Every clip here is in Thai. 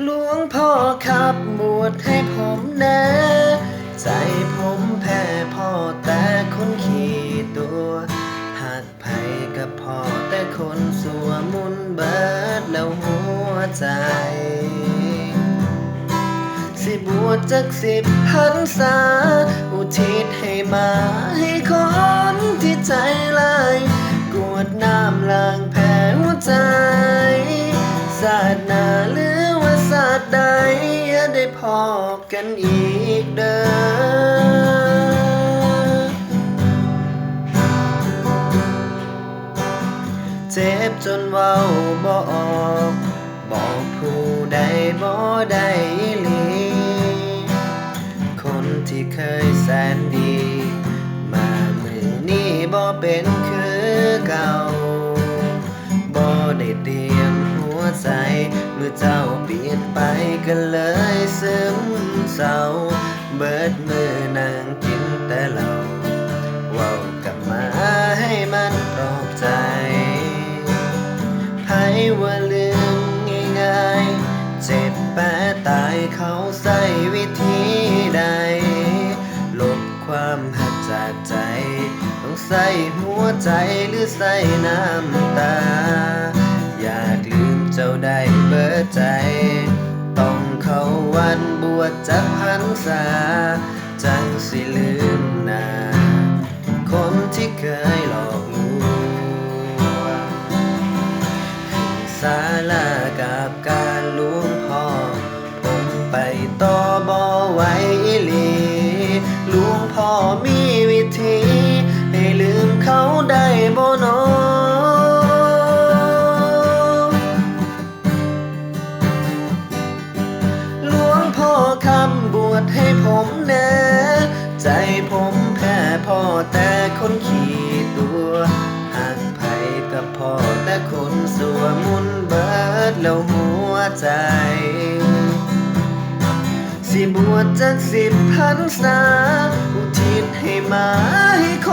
หลวงพ่อครับบวชให้ผมนะ ใจผมแพ้พ่อแต่คนขี้ตัวหากไผกับพ่อแต่คนสัวมุนเบิดแล้วหัวใจ สิบวชจักสิบพันษา อุทิศให้มาให้คนที่ใจลายกวด อกกันอีกเด้อ เจ็บจนเว้าบ่ออก บอกผู้ใดบ่ได้ลี มื่อเจ้าเปลี่ยนไปก็เลยซึมเศร้า เบิดมือนางกินแต่เหล้าเว้ากลับมาให้มันปลอบใจให้ว่าลืมง่ายๆ เจ็บแปตายเขาใส่วิธีใด ลบความหักจากใจ ต้องใส่หัวใจหรือใส่น้ำตา งสิลืมหนาคนที่เคยหลอกลวงศาลากับการลวงพ่อผมไปต่อบ่ไวอีหลีลวงพ่อมีวิธีให้ลืมเขาได้บ่นอหลวงพ่อคำบวชให้ผมแนะ ใจผมแพ้พ่อแต่คนขี้ตัวหากไผกับพ่อแต่คนสัวมุนเบิดแล้วหัวใจ สิบวชจักสิบพันษาอุทิศให้มาให้ค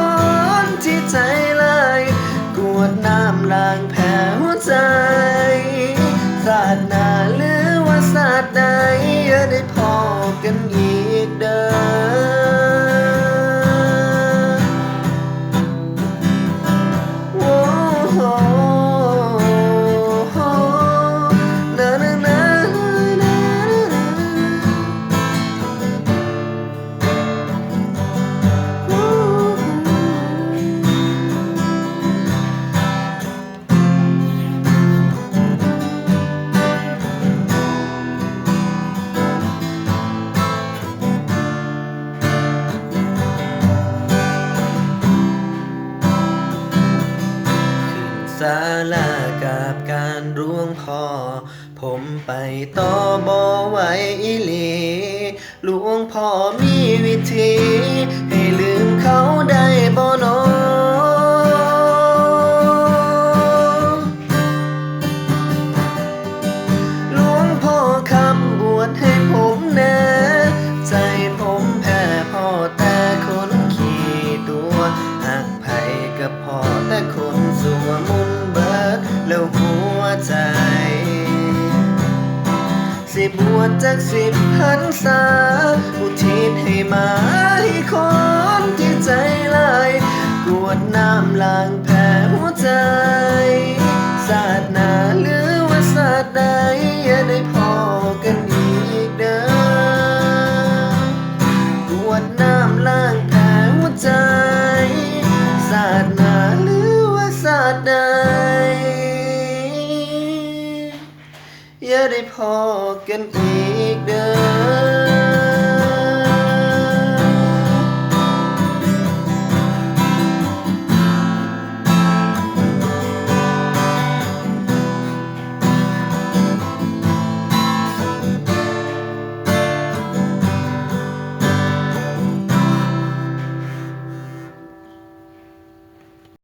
นที่ใจลายกวดน้ำล้างแผลหัวใจศาสนาหรือว่าศาสตร์ใดอย่าได้พอกันอีากับการร่วงพอ ผมไปต่อบ่ไหวอีหลีหลวงพ่อมีวิธี ให้ลืมเขาได้บ่นอหลวงพ่อคำบวชให้ผมนะ ใจผมแพ้พ่อแต่คนขี้ตัวหักไผกับพ่อ วชจากสิบพันษา อุทิศให้มาให้คนที่ใจลายกวดน้ำล้างแผลหัวใจ ศาสนาหรือว่าศาสตร์ใดอย่าได้พอกันอีกเด้อกวดน้ำ อย่าได้พอกันอีกเด้อ